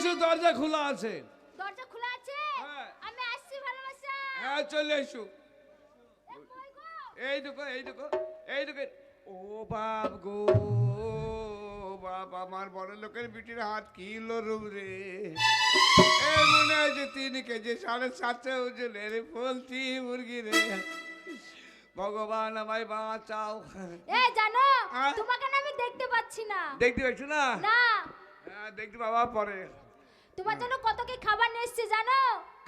এসো দরজা খোলা আছে। দরজা খোলা আছে? হ্যাঁ। আমি আসছি ভালোবাসা। হ্যাঁ চলে এসো? এই দেখো এই দেখো এই দেখো। ও বাপ গো বাপ আমার বড় লোকের বিটির হাত কি লরুম রে। এ মনে হচ্ছে তিন কেজি সাড়ে সাতশো ওজন রে পোলট্রি মুরগি রে। ভগবান আমায় বাঁচাও। এ জানো হ্যাঁ? তোমাকে আমি দেখতে পাচ্ছি না। দেখতে পাচ্ছ না? না। হ্যাঁ দেখতে বাবা পরে। তোমার জন্য কত কি খাবার নিয়ে এসেছি জানো?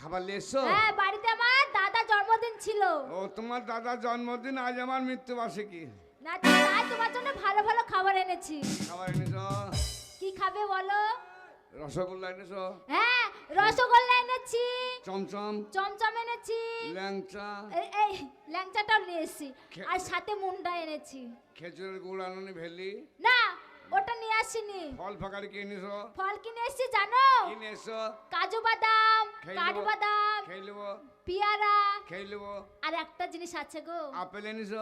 খাবার নিয়ে এসছো? হ্যাঁ বাড়িতে আমার দাদা জন্মদিন ছিল। ও তোমার দাদার জন্মদিন আজ আমার মৃত্যুবার্ষিকী। না তো তাই তোমার জন্য ভালো ভালো খাবার এনেছি। খাবার এনেছো? কি খাবে বলো? রসগোল্লা এনেছো? হ্যাঁ রসগোল্লা এনেছি। চমচম? চমচম এনেছি। ল্যাংচা? এই- এই ল্যাংচাটাও নিয়ে এসেছি। আর সাথে মুন্ডা এনেছি। খেজুরের গুড় আননি ভেলি? না ওটা নিয়ে আসিনি। ফল ফাঁকারি কি এনেছ ফল কিনে এসেছি জানো? কি এসছ কাজু বাদাম কাঠু বাদাম খেয়ে নেব। পিয়ারা। খেয়ে নেব। আর একটা জিনিস আছে গো। আপেল এনেছ?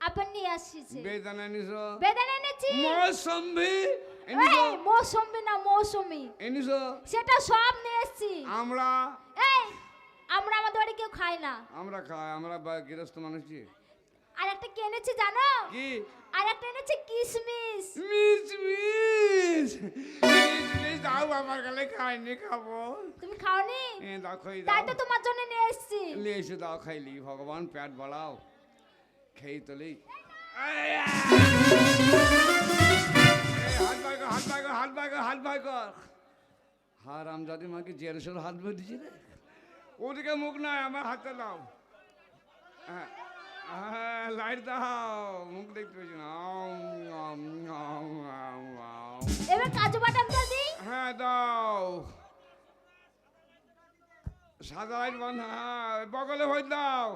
আপেল নিয়ে আসিছে। বেদানা এনেছ? বেদানা এনেছি। মৌসম্বি এনেছ? এই মৌসুমি না মৌসুমি। এনেছ? সেটা সব নিয়ে এসেছি। আমরা? এই আমরা আমাদের বাড়ি কেউ খায় না। আমরা খাই আমরা গৃহস্থ মানুষই আর একটা কি এনেছি জানো? কি? আর একটা এনেছি কিশমিশ মিস মিস দাও আমার গালে খাইনি খাব। তুমি খাওনি? এ দাও খাই তাই তো তোমার জন্য নিয়ে এসেছি। নিয়ে এসে দাও খাইলি। ভগবান পেট বাড়াও খেয়ে তোলি। হাত কর হাত কর হাত কর হাত কর। হার আমজাদি মাকে জেরসের হাত বেঁধে দিছি রে। ওদিকে মুখ নাই আমার হাতে দাও। হ্যাঁ, হ্যাঁ লাইট দাও। মুখ দেখতে পেয়েছি না। এবার কাজু বাদামটা দিই হ্যাঁ দাও। সাদা লাইট বন্ধ হ্যাঁ বগলে ভোট দাও।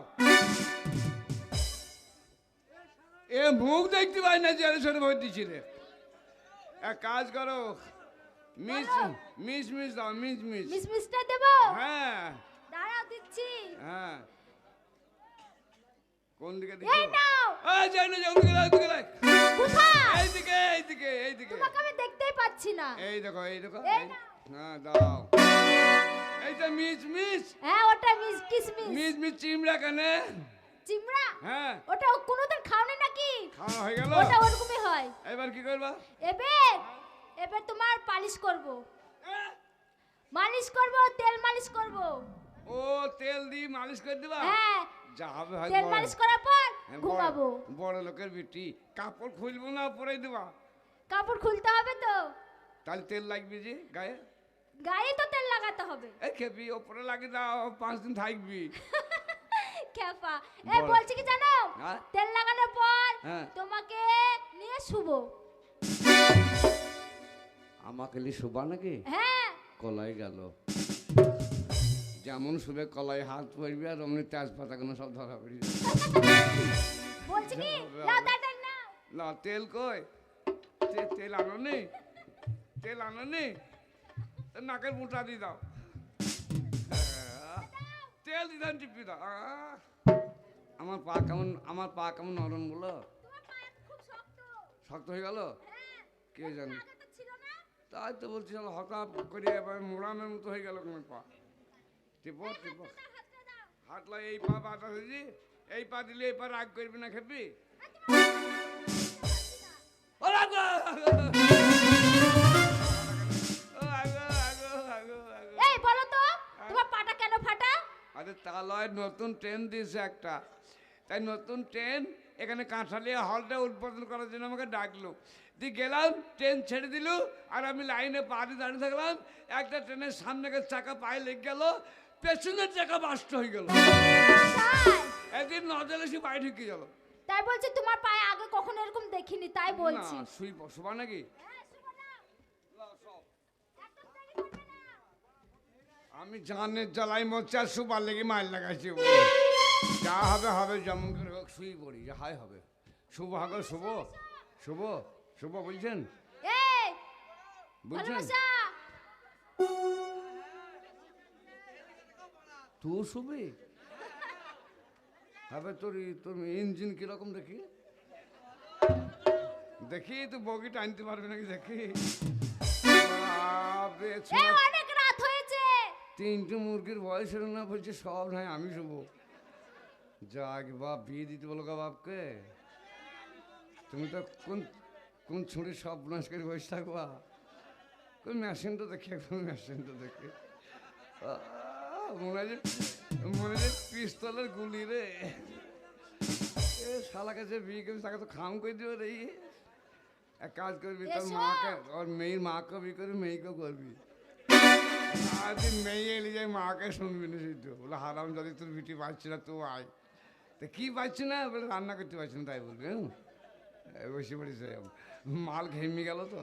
এ মুখ দেখতে পাই না জেলে সরে ভোট দিছি রে। এক কাজ করো। মিস মিস মিস দাও মিস মিস। মিশমিশটা দেবো? হ্যাঁ। দাঁড়াও দিচ্ছি। হ্যাঁ। কোন দিকে এই দিচ্ছ নাও। এই যাই না যাও দিকে যাও দিকে যাও। কোথায় এইদিকে এইদিকে এইদিকে তোমাকে আমি দেখতেই পাচ্ছি না। এই দেখো এই দেখো। এই এই- নাও। হ্যাঁ দাও। এইটা মিস মিস। হ্যাঁ ওটা মিস কিশমিশ মিস। মিস চিমড়া কানে? চিমড়া? হ্যাঁ। ওটা কোনোদিন খাওনি নাকি? খাওয়া হয়ে গেল? ওটা ওরকমই হয়। এবার কি করবা? এবার এবার তোমার পালিশ করব। মালিশ করব তেল মালিশ করব। ও তেল দিয়ে মালিশ করে দিবা? হ্যাঁ যা হবে হয় তেল মালিশ করার পর হ্যাঁ, ঘুমাবো। বড় লোকের বিটি কাপড় খুলবো না পরে দিবা কাপড় খুলতে হবে তো। তাহলে তেল লাগবে যে গায়ে? গায়ে তো তেল লাগাতে হবে। এই খেপি ওপরে লাগিয়ে দাও পাঁচ দিন থাকবি। খেপা। বল। বলছি কি জানো? হ্যাঁ? তেল লাগানোর পর হ্যাঁ। তোমাকে নিয়ে শুভ আমাকে লি শোভা নাকি? হ্যাঁ। কলাই গেল। যেমন শুভে কলাই হাত পড়বি আর অমনি তেজপাতা কোনো সব ধরা পড়ি। বলছি কি? যাবে, নাও আবার। তাড়াতাড়ি নাও না তেল কই? তে- তেল আনো নি? তেল আনো নি? নাকের মুটা দিয়ে দাও। তেল দিদান টিপি দাও। আমার পা কেমন আমার পা কেমন নরম খুব শক্ত। হয়ে গেল? হ্যাঁ। কে জানে? তাই তো বলছি শালা হঠাৎ করে এবার মোড়ামের মতো হয়ে গেল পা। টিপো টিপো হাতলা এই পা হয়েছি এই পা দিলে এই পা রাগ করবি না খেপি? ও রাগো! ও আগো, আগো, আগো, আগো। এই বলো তো তোমার পাটা কেন ফাটা? আরে তা নতুন ট্রেন দিয়েছে একটা। তাই নতুন ট্রেন এখানে কাঁঠালিয়া হলটা উদ্বোধন করার জন্য আমাকে ডাকলো। দিয়ে গেলাম ট্রেন ছেড়ে দিল আর আমি লাইনে পা দিয়ে দাঁড়িয়ে থাকলাম। একটা ট্রেনের সামনে চাকা পায়ে লেগে গেল পেছনের চাকা বাস্ট হয়ে গেল। একদিন নজলে সে বাইরে ঢুকে গেল। তাই বলছি তোমার পায়ে আগে কখনো এরকম দেখিনি তাই বলছি। না শুই বসবা নাকি? হ্যাঁ। আমি জানের জ্বালাই মোচার সুপার লেগে মাইল লাগাইছি যা হবে হবে যেমন করে হোক শুই পড়ি যা হয় হবে। শুভ হাগ শুভ। শুভ শুভ বলছেন? এই তুই শুবি? হবে তোর তোর ইঞ্জিন কীরকম দেখি? দেখি তুই বগিটা আনতে পারবি নাকি দেখি? অনেক রাত হয়েছে। তিনটে মুরগির বয়স হলো না বলছে সব নাই আমি শুবো। যাক বাপ বিয়ে দিতে বলো গা বাপকে। তুমি তো কোন কোন ছুঁড়ে সব নাশ করে বসে থাকবা? কোন মেশিনটা দেখে কোন মেশিনটা দেখে? মনে হয় মনে হয় পিস্তলের গুলি রে। এ শালাকে যে বিয়ে করবি তাকে তো খাম করে দিও রে। এক কাজ করবি তোর মাকে ওর মেয়ের মাকে বিয়ে করবি মেয়েকে করবি। আর তুই মেয়ে এলে যাই মাকে শুনবি না সেই তো। বলে হারাম যদি তোর বিটি পাচ্ছি না তো আয়। তা কি পাচ্ছি না? বলে রান্না করতে পারছি না তাই বলবি হ্যাঁ বসে পড়েছে। মাল ঘেমে গেল তো।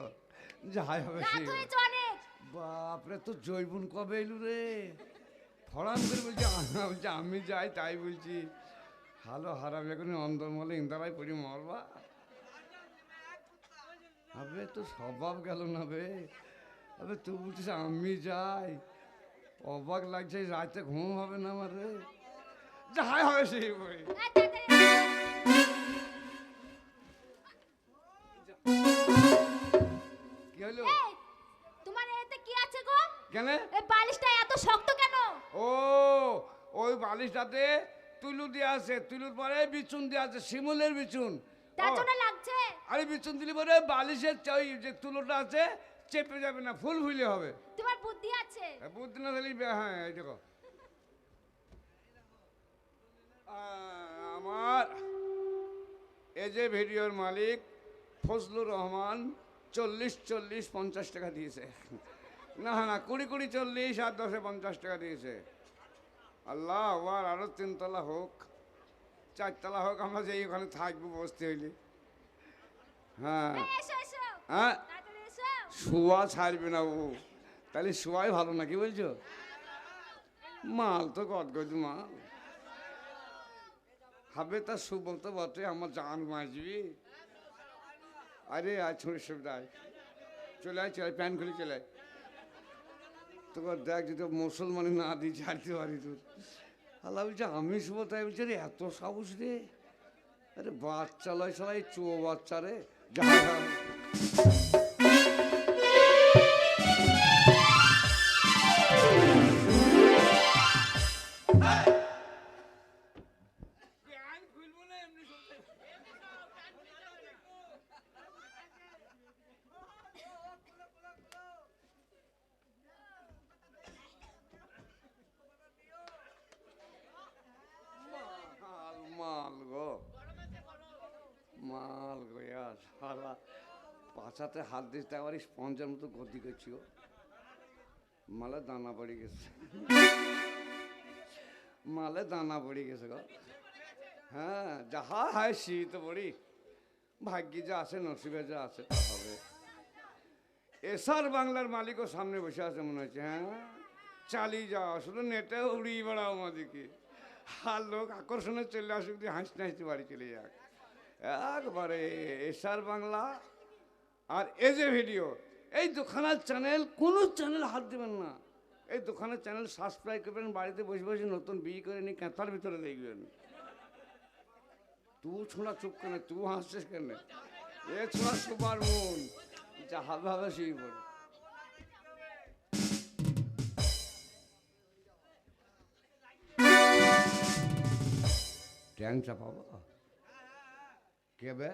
যাই হবে বাপরে তো জৈবন কবে এলু রে? করে বলছি আ- বলছি আমি যাই তাই বলছি। হালো হারাম এখন অন্দরমহলে ইন্দারাই পড়ি মরবা। আবে তো স্বভাব গেল না বে। আবে তুই বলছিস আমি যাই। অবাক লাগছে রাতে ঘুম হবে না আমার রে। যাই হবে সেই বই। কি হলো তোমার এতে কি আছে গো? কেন এই বালিশটা এত শক্ত কেন ও ওই বালিশটাতে তুলু দিয়ে আছে তুলুর পরে বিচুন দিয়ে আছে শিমুলের বিচুন। তার জন্য লাগছে? আরে বিচুন দিলে পরে বালিশের ওই যে তুলোটা আছে চেপে যাবে না ফুল ফুলে হবে। তোমার বুদ্ধি আছে? এ, বুদ্ধি না দিলে হ্যাঁ এই দেখো। আমার এই যে ভিডিওর মালিক ফজলুর রহমান চল্লিশ চল্লিশ পঞ্চাশ টাকা দিয়েছে। না না কুড়ি কুড়ি চল্লিশ আর দশে পঞ্চাশ টাকা দিয়েছে। আল্লাহ আর আরও তিনতলা হোক চারতলা হোক আমরা যে ওখানে থাকব বসতে হইলে। হ্যাঁ। হ্যাঁ? শোয়া ছাড়বে না ও। তাহলে শোয়াই ভালো না কি বলছো? মাল তো গদগদ মাল। হবে তার শুভ তো বটে আমার জান বাঁচবি। আরে আয় ছুঁড়ে সুবিধা চলে আয় চলে প্যান্ট খুলে চলে আয়। তোকে দেখ যদি মুসলমানি না দিই, ছাড়তে পারি তোর। আল্লাহ বলছে, আমি শুভ, তাই বলছে, রে, এত সাহস রে। আরে বাচ্চা লয় সালাই চো বাচ্চা রে যা। পাছাতে হাত দিতে আবার স্পঞ্জের মতো গদি করছি গো মালে দানা পড়ে গেছে। মালে দানা পড়ে গেছে গো। হ্যাঁ যাহা হয় শীত পড়ি। ভাগ্যে যা আছে, নসিবে যা আছে, তা হবে। এসার বাংলার মালিকও সামনে বসে আছে মনে হচ্ছে হ্যাঁ? চালিয়ে যাওয়া শুধু নেটে উড়িয়ে বেড়াও আমাদেরকে আর লোক আকর্ষণে চলে আসুক হাসতে হাসতে বাড়ি চলে যাক। একবারে এসার বাংলা আর এ যে ভিডিও এই দোকানের চ্যানেল কোনো চ্যানেল হাত দেবেন না। এই দোকানের চ্যানেল সাবস্ক্রাইব করবেন, বাড়িতে বসে বসে নতুন বিয়ে করে নিয়ে কেঁতার ভিতরে দেখবেন। তু ছোঁড়া চুপ কেন? তু হাসছিস কেন? এ ছোঁড়া সুপার মন, যা হবে হবে সেই বল। ট্যাং চাপাবো? কে বে?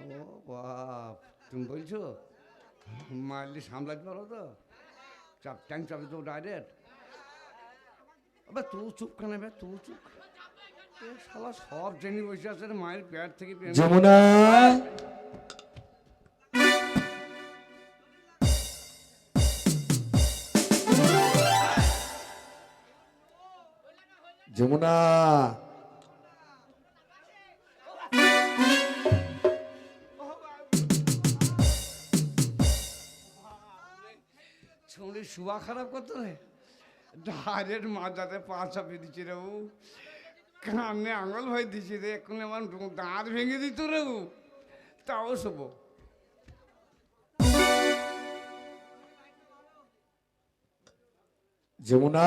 ও বাপ। তুমি বলছো? মারলি সামলাতে পারো তো? চাপ, ট্যাং চাপে তো ডাইরেক্ট আবে তুই চুপ কেন বে তুই চুপ। শালা সব জেনে বসে আছে মায়ের পেট থেকে যমুনা। যমুনা। শুয়া খারাপ করতো রে? ডাইরেক্ট মাথাতে পা চাপিয়ে দিচ্ছে রে ও। কানে আঙুল হয়ে দিচ্ছে রে এখন আমার দাঁত ভেঙে দিত রে ও। তাও শোব যমুনা।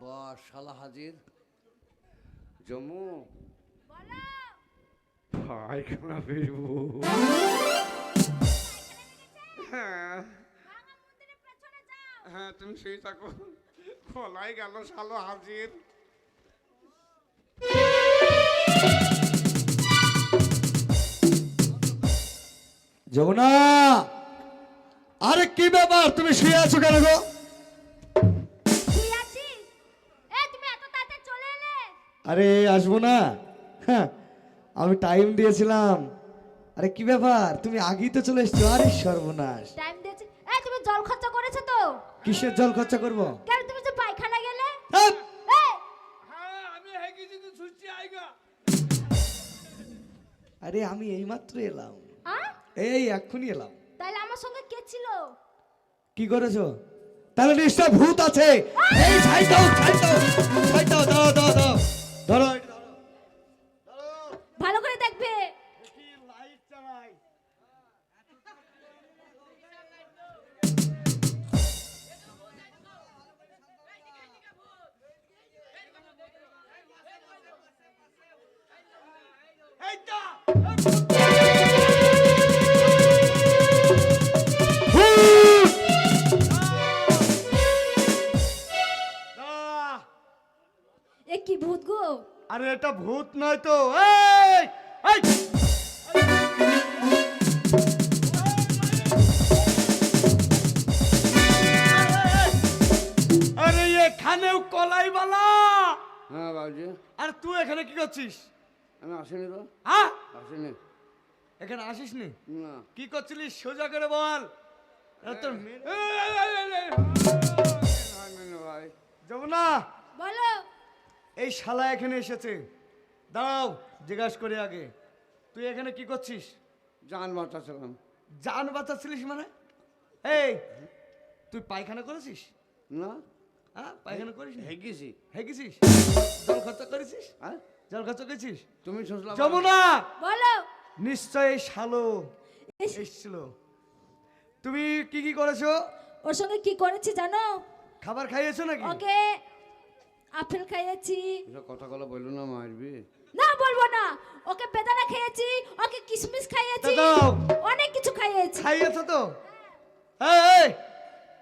বা শালা হাজির। জমু বলো পায়খানা ফিরবো হ্যাঁ। হ্যাঁ তুমি সেই থাকো। খোলাই গেল সালো হাজির। যমুনা আরে কি ব্যাপার? তুমি শুয়ে আছো কেন গো? আরে আসব না। হ্যাঁ আমি টাইম দিয়েছিলাম। আরে কি ব্যাপার? তুমি আগেই তো চলে এসছো। আরে সর্বনাশ। টাইম দিয়েছি। এ তুমি জল খরচা করেছ তো? কিসের জল খরচা করব? কেন তুমি যে পায়খানা গেলে? হ্যাঁ, হ্যাঁ আমি হেগে যদি ছুটছি আইগা। আরে আমি এইমাত্র এলাম। এই এক্ষুনি এলাম। তাহলে আমার সঙ্গে কে ছিল? কি করেছ? তাহলে নিশ্চয় ভূত আছে। এই ছাই দাও ছাই দাও এটা ভূত নয় তো। এই এই। আরে এখানেও কলাই বালা হ্যাঁ বাবুজি। আর তুই এখানে কি করছিস? আমি আসিনি তো। হ্যাঁ? আসিনি। এখানে আসিস নি। না কি করছিলিস? সোজা করে বল। তোর ভাই। যাব না বলো। এই শালা এখানে এসেছে। দাঁড়াও জিজ্ঞাসা করে আগে। তুই এখানে কি করছিস? জান বাঁচাছিলাম। জান বাঁচাচ্ছিলিস মানে? এই তুই পায়খানা করেছিস? না। হ্যাঁ পায়খানা করিস হেগেছি হেগেছিস। জল খরচা করেছিস? হ্যাঁ। জল খরচা করেছিস? তুমি শুনলাম যমুনা! বলো। নিশ্চয় এই শালো এসছিল। তুমি কি কি করেছ? ওর সঙ্গে কি করেছি জানো? খাবার খাইয়েছো নাকি? ওকে। আপেল খাইয়েছি। এসব কথাগুলো বলল না মারবি? না বলব না। ওকে বেদানা খাইয়েছি ওকে কিশমিশ খাইয়েছি তা অনেক কিছু খাইয়েছি। খাইয়েছো তো? এই, এই,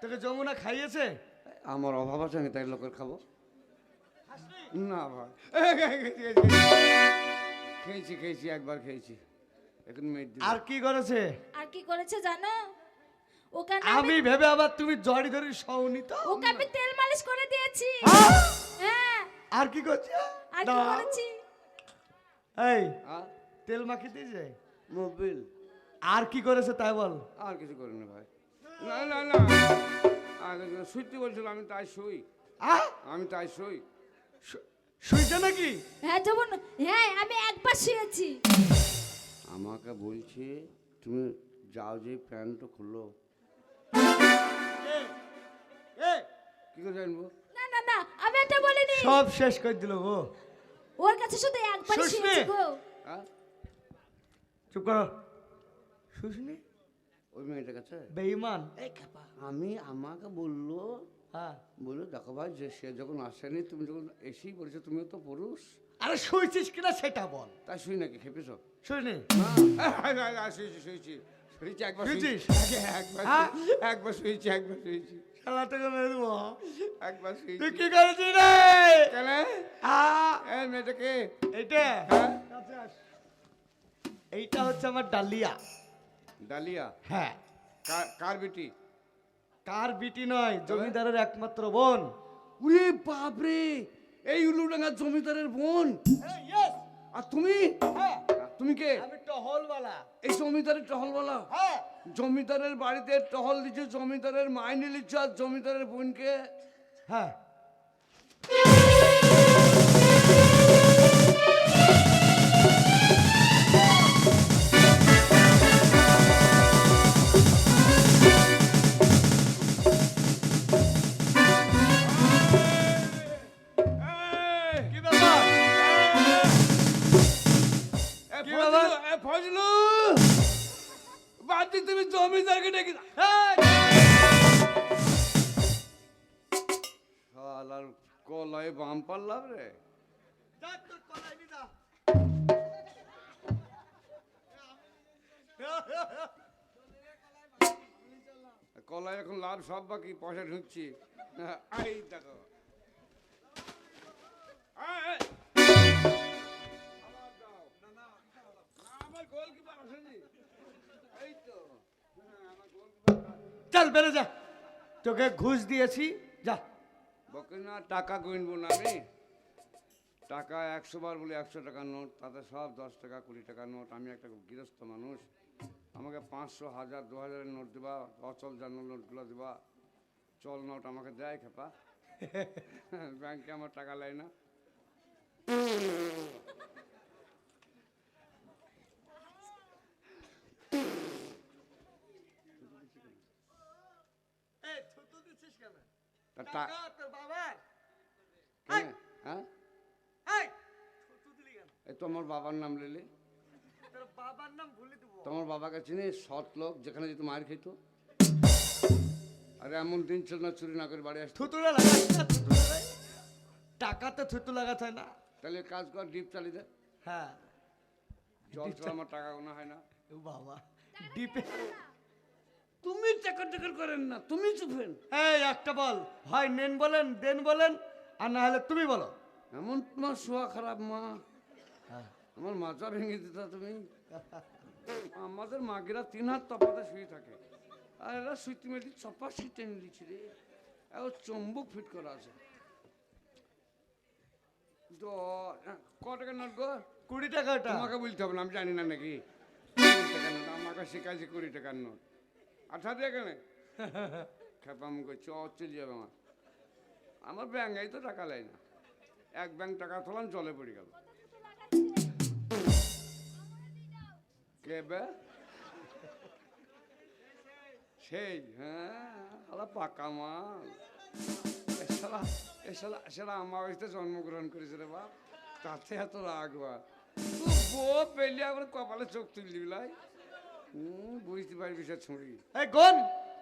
তোকে যমুনা খাইয়েছে? আমার অভাব আছে আমি তাই লোকের খাব। না ভাই। খেয়েছি খেয়েছি একবার খেয়েছি। এখন আর কি করেছে? আর কি করেছে জানো? আমি ভেবে আবার তুমি জড়ি ধরি সৌনি তো। ওকে আমি তেল মালিশ করে দিয়েছি। হ্যাঁ? আর কি করছে? আর কি। করেছি? এই আ? তেল মাখিয়ে দিয়েছে? মোবিল। আর কি করেছে তাই বল। আর কিছু করিনি ভাই। না না না। আগে শুইতে বলছিল আমি তাই শুই। আহ! আমি তাই শুই। শুইছে নাকি? হ্যাঁ যেমন হ্যাঁ আমি একবার শুয়েছি। আমাকে বলছে তুমি যাও যে প্যান্টটা খুললো কি করে জানব? না না না আমি এটা বলিনি সব শেষ করে দিল গো। ওর কাছে শুধু একবার শুসনি? গো। হ্যাঁ চুপ করো। শুসনি ওই মেয়েটার কাছে? বেঈমান। এই খেপা। আমি আমাকে বলল হ্যাঁ। বলল দেখো ভাই যে সে যখন আসেনি তুমি যখন এসেই বলেছ তুমিও তো পুরুষ। আরে শুয়েছিস কিনা সেটা বল। তাই শুই নাকি খেপেছ? শুইনি। না। শুয়েছি শুয়েছি। শুয়েছি একবার শুয়েছিস? শুয়েছি। একবার হ্যাঁ? একবার শুয়েছি একবার শুয়েছি। শালা তোকে মেরে দেবো একবার তুই কি করেছিস রে? কেন? আ, এই মেয়েটাকে এইটা? হ্যাঁ। এইটা হচ্ছে আমার ডালিয়া। ডালিয়া? হ্যাঁ। কার- কার বেটি? কার বিটি নয় জমিদারের একমাত্র বোন। উরে বাপরে! এই উলুডাঙ্গার জমিদারের বোন? আর তুমি? আর তুমি কে? আমি টহলওয়ালা। এই জমিদারের টহলওয়ালা? হ্যাঁ। জমিদারের বাড়িতে টহল দিচ্ছে জমিদারের মাইনে নিচ্ছ আর জমিদারের বোনকে? হ্যাঁ। কি ফজলু? এ ফজলু! বাদি তুমি জমিদারকে ডেকে। শালার কলয়ে বাম পারলাম রে। কলায় এখন লাভ সব বাকি পয়সা ঢুকছি। এই দেখো। চল বেড়ে যা। তোকে ঘুষ দিয়েছি যা। বকে না টাকা গুনবো না আমি। টাকা একশো বার বলে একশো টাকার নোট তাতে সব দশ টাকা কুড়ি টাকার নোট। আমি একটা গৃহস্থ মানুষ। আমাকে পাঁচশো হাজার দু হাজারের নোট দেবা অচল জানার নোটগুলো দেবা। চল নোট আমাকে দেয় খেপা। ব্যাংকে আমার টাকা লাই না তা টা- কেন? হ্যাঁ এই তোমার বাবার নাম লিলি। বাবার নাম ভুলে দেবো। তোমার বাবাকে চিনিস সৎ লোক যেখানে যেত মার খেত। আরে এমন দিন ছিল না চুরি না করে বাড়ি আসতো। না থুতুরা টাকাতে থুতু লাগাতে হয় না। তাহলে কাজ কর ডিপ চালিয়ে দে। হ্যাঁ। জল ছাড়া আমার টাকা গোনা হয় না। বাবা। ডিপে তুমি চাকর চাকর করেন না তুমি চুপেন এই একটা বল। হয় নেন বলেন দেন বলেন আর না হলে তুমি বলো। এমন তোমার শোয়া খারাপ মা। হ্যাঁ। আমার মাথা ভেঙে দিতা তুমি। আমাদের মাগেরা তিন হাত তপাতে শুয়ে থাকে। আর এরা সুইতি মেটি চপা শীত দিচ্ছে রে। এও চম্বুক ফিট করা আছে। ক টাকা নোট গো? কুড়ি টাকা আমাকে বলতে হবে না আমি জানি না নাকি। কুড়ি নোট আমাকে শিখাইছে কুড়ি টাকার নোট। আঠা দিয়ে কেন খেপাম করছে অ চলে যাবে আমার। আমার ব্যাঙ্গাই তো টাকা লাই না। এক ব্যাংক টাকা তোলাম, জলে পড়ে গেল। কে বে? সেই হ্যাঁ আলা পাকা মাল। এসালা এসালা এসালা আমার বাড়িতে জন্মগ্রহণ করেছে রে বাপ। তাতে এত রাগ বা তুই বউ পেলে আবার কপালে চোখ তুললি লাই। হুম বুঝতে পারবি সে ছুঁড়ি এই কোন?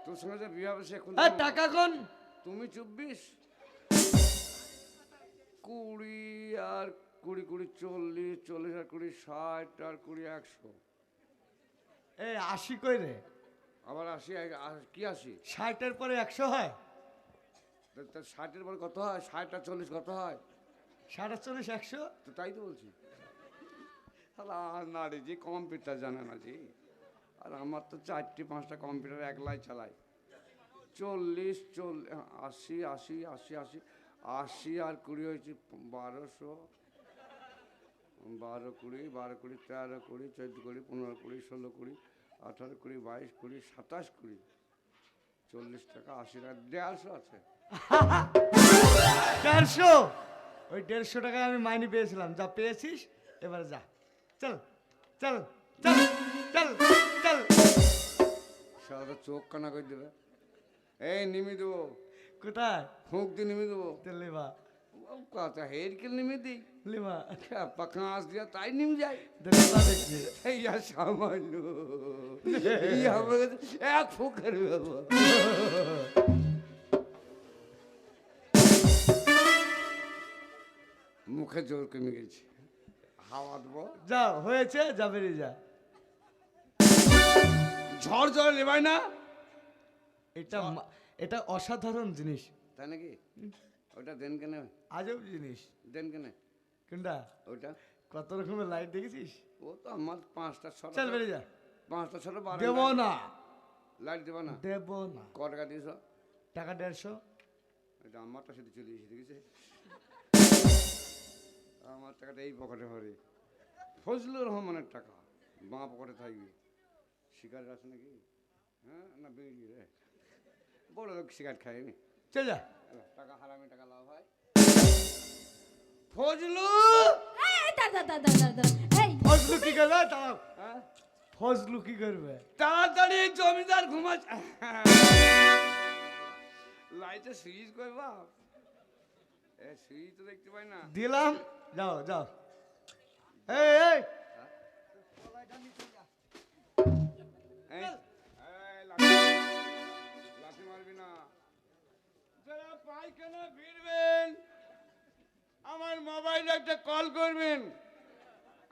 তোর সঙ্গে যে বিয়ে হবে সে এখন এই টাকা কোন? তুমি চব্বিশ। কুড়ি আর কুড়ি কুড়ি চল্লিশ চল্লিশ আর কুড়ি ষাট আর কুড়ি একশো। এই আশি কই রে? আবার আশি কি আশি? ষাটের পরে একশো হয়? তা- তা ষাটের পরে কত হয়? ষাট আর চল্লিশ কত হয়? সাড়ে চল্লিশ একশো? তো তাই তো বলছি। তাহলে আর না রে যে কম্পিউটার জানে না জি। আর আমার তো চারটি পাঁচটা কম্পিউটার একলাই চালাই। চল্লিশ, চল, আশি আশি আশি আশি আশি আর কুড়ি হয়েছে বারোশো। বারো কুড়ি বারো কুড়ি, তেরো কুড়ি, চোদ্দ কুড়ি, পনেরো কুড়ি, ষোলো কুড়ি, আঠারো কুড়ি, বাইশ কুড়ি, সাতাশ কুড়ি। চল্লিশ টাকা, আশি টাকা, দেড়শো আছে। দেড়শো? ওই দেড়শো টাকা আমি মাইনে পেয়েছিলাম। যা পেয়েছিস, এবারে যা। চল চল চল। সারা চোখ কানা করে দেবে। এই নিমি দেবো। কোথায়? ফুঁক দিয়ে নিমি দেবো। লিবা। কথা হের কে নিমি দিই লিবা। পাকাঁস দিয়া তাই নিম যায়। দেখবা দেখবি এই আর সামান্য। এই আমার কাছে এক ফুকের বাবা মুখে জোর কমে গেছে। হাওয়া দেবো। যা হয়েছে যা বেরিয়ে যা। ঝড় ঝড় নেবাই না? এটা এটা অসাধারণ জিনিস। তাই নাকি? ওটা দেন কেনে? আজব জিনিস। দেন কেনে? কোনটা? ওটা কত রকমের লাইট দেখেছিস? ও তো আমার পাঁচটা ছটা চল বেরিয়ে যা। পাঁচটা ছটা বারো দেব না। লাইট দেবো না? দেব না। ক টাকা দিয়েছ? টাকা দেড়শো। এটা আমারটা সেটা চলে এসে দেখেছে আমার টাকাটা এই পকেটে ভরে। ফজলুর রহমানের টাকা। বাঁ পকেটে থাকবে। সিগারেট আছে নাকি? হ্যাঁ? না বিড়ি রে বড় লোক সিগারেট খায়নি। চল যা। টাকা হারামি টাকা লাভ হয়। ফজলু! ফজলু কি করবে? দাঁড়াও। হ্যাঁ? ফজলু কি করবে? তাড়াতাড়ি জমিদার ঘুমাচ লাইটে সুইচ কই বাপ। এ সুইচ তো দেখতে পাই না। দিলাম। যাও যাও। এই এই, একটা কল করবেন।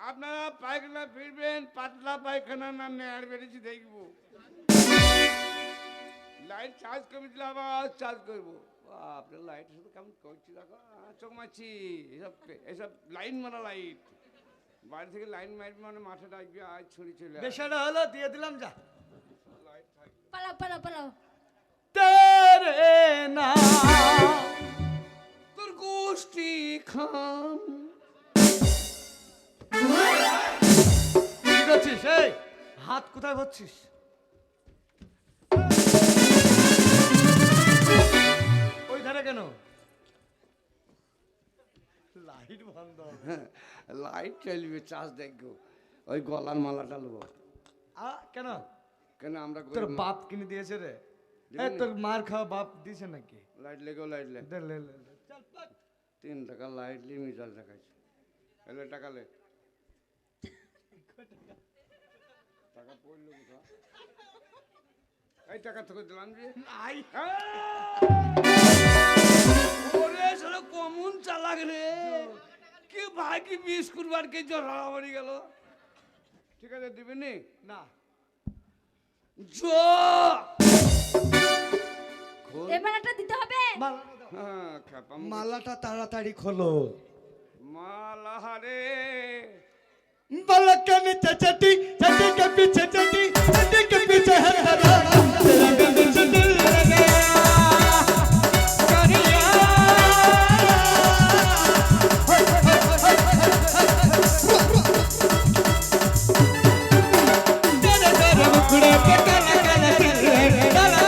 আপনারা পায়খানা ফিরবেন পাতলা পায়খানা না নেয়ার বেড়েছি দেখব। লাইট চার্জ করে আবার চার্জ করব। আপনার লাইট শুধু কেমন করছি দেখো চোখ মারছি এসব এসব লাইন মারা লাইট বাড়ি থেকে লাইন মারবে মানে মাঠে ডাকবে আজ ছড়ি চলে। বিষয়টা হলো দিয়ে দিলাম যা। লাইট পালাও পালাও পালাও। তেরে না। গোষ্ঠী খাম কি করছিস এই হাত কোথায় ভরছিস ওই ধারে কেন? লাইট বন্ধ। লাইট চলবে চার্জ দেখব। ওই গলার মালা টালবো আ কেন? কেন আমরা তোর বাপ কিনে দিয়েছে রে। তোর মার খাওয়া বাপ দিয়েছে নাকি? লাইট লেগেও লাইট লে দে লে লে। তিন টাকা লাইট লিমিটার দেখাচ্ছে এলে টাকা লে টাকা পড়ল কোথা এই টাকা তোকে দিলাম যে। আই ওরে সারা কমন চালাক রে। কি ভাই কি মিস করবার কে জড়া মারি গেল। ঠিক আছে দিবেন নি? না। জো। এবার একটা দিতে হবে। হ্যাঁ মুখ। হ্যাঁ, মালাটা তাড়াতাড়ি খোলো। মালা রে বালক নিচে চটি চটি কে চটি চটি কে পিছে হর হর।